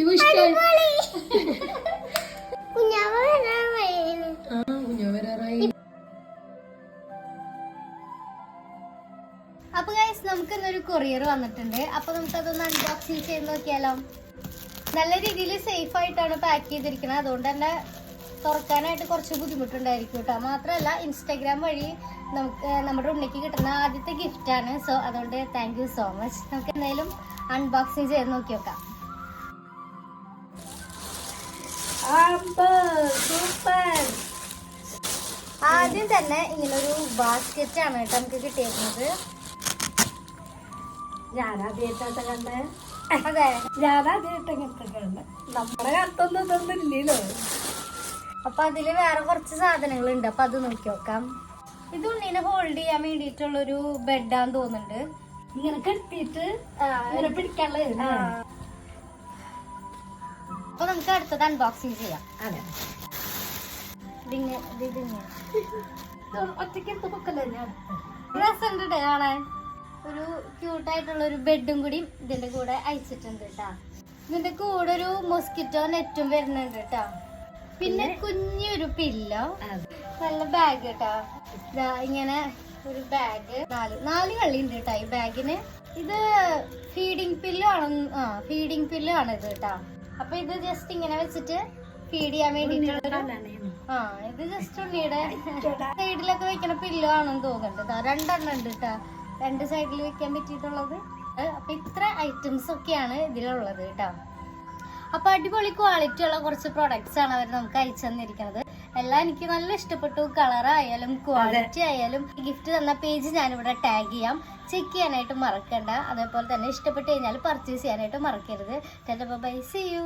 അപ്പൊ ഗൈസ് നമുക്ക് ഇന്നൊരു കൊറിയർ വന്നിട്ടുണ്ട്. അപ്പൊ നമുക്ക് അതൊന്ന് അൺബോക്സിങ് ചെയ്ത് നോക്കിയാലോ? നല്ല രീതിയിൽ സേഫ് ആയിട്ടാണ് പാക്ക് ചെയ്തിരിക്കുന്നത് അതുകൊണ്ട് തന്നെ തുറക്കാനായിട്ട് കുറച്ച് ബുദ്ധിമുട്ടുണ്ടായിരിക്കും കേട്ടോ. മാത്രമല്ല ഇൻസ്റ്റാഗ്രാം വഴി നമുക്ക് നമ്മുടെ ഉണ്ണിക്ക് കിട്ടുന്ന ആദ്യത്തെ ഗിഫ്റ്റ് ആണ്. സോ അതുകൊണ്ട് താങ്ക് യു സോ മച്ച് നമുക്ക് എന്തായാലും അൺബോക്സിങ് ചെയ്ത് നോക്കി നോക്കാം സൂപ്പർ ആദ്യം തന്നെ ഇങ്ങനൊരു ബാസ്ക്കറ്റ് ആണ് കേട്ടോ നമുക്ക് കിട്ടിയിരുന്നത് ഞാനാദ്യമായിട്ടാ കണ്ടേ? അതെ. ഞാനാദ്യമായിട്ട് ഇങ്ങനത്തെ കണ്ടേ. നമ്മുടെ കാലത്തൊന്നും ഇതൊന്നും ഇല്ലല്ലോ അപ്പൊ അതിൽ വേറെ കുറച്ച് സാധനങ്ങൾ ഉണ്ട് അപ്പൊ അത് നോക്കി നോക്കാം. ഇത് ഉണ്ണിനെ ഹോൾഡ് ചെയ്യാൻ വേണ്ടിട്ടുള്ളൊരു ബെഡാന്ന് തോന്നുന്നുണ്ട്. ഇങ്ങനെ കെട്ടിയിട്ട് ഇങ്ങനെ പിടിക്കാനുള്ള. അപ്പൊ നമുക്ക് അടുത്തത് അൺബോക്സിങ് ചെയ്യാം. അതെ. ഒറ്റയ്ക്ക് രസമുണ്ട് കാണാൻ. ഒരു ക്യൂട്ടായിട്ടുള്ള ഒരു ബെഡും കൂടി ഇതിന്റെ കൂടെ അയച്ചിട്ടുണ്ട് കേട്ടാ ഇതിന്റെ കൂടെ ഒരു മൊസ്കിറ്റോ നെറ്റും വരുന്നുണ്ട് കേട്ടോ പിന്നെ കുഞ്ഞൊരു പില്ലോ നല്ല ബാഗ് കേട്ടോ ഇങ്ങനെ ഒരു ബാഗ് നാല് നാല് കള്ളി ഉണ്ട് കേട്ടാ ഈ ബാഗിന് ഇത് ഫീഡിങ് പില്ലോ ആണ് ആ ഫീഡിങ് പില്ലോ ആണ് ഇത് കേട്ടാ അപ്പൊ ഇത് ജസ്റ്റ് ഇങ്ങനെ വെച്ചിട്ട് ഫീഡ് ചെയ്യാൻ വേണ്ടിയിട്ടുള്ളൊരു ആ ഇത് ജസ്റ്റ് ഉണ്ണിയുടെ സൈഡിലൊക്കെ വെക്കണ പില്ലോ ആണെന്ന് തോന്നുന്നുണ്ട് രണ്ടെണ്ണം ഉണ്ട് കേട്ടാ രണ്ട് സൈഡിൽ വെക്കാൻ പറ്റിയിട്ടുള്ളത്. അപ്പൊ ഇത്ര ഐറ്റംസ് ഒക്കെയാണ് ഇതിലുള്ളത് കേട്ടോ അപ്പൊ അടിപൊളി ക്വാളിറ്റി ഉള്ള കുറച്ച് പ്രൊഡക്ട്സ് ആണ് അവർ നമുക്ക് അയച്ചു തന്നിരിക്കുന്നത്. എല്ലാം എനിക്ക് നല്ല ഇഷ്ടപ്പെട്ടു. കളർ ആയാലും ക്വാളിറ്റി ആയാലും ഗിഫ്റ്റ് തന്ന പേജ് ഞാനിവിടെ ടാഗ് ചെയ്യാം. ചെക്ക് ചെയ്യാനായിട്ട് മറക്കണ്ട. അതേപോലെ തന്നെ ഇഷ്ടപ്പെട്ട് കഴിഞ്ഞാൽ പർച്ചേസ് ചെയ്യാനായിട്ട് മറക്കരുത്. By C U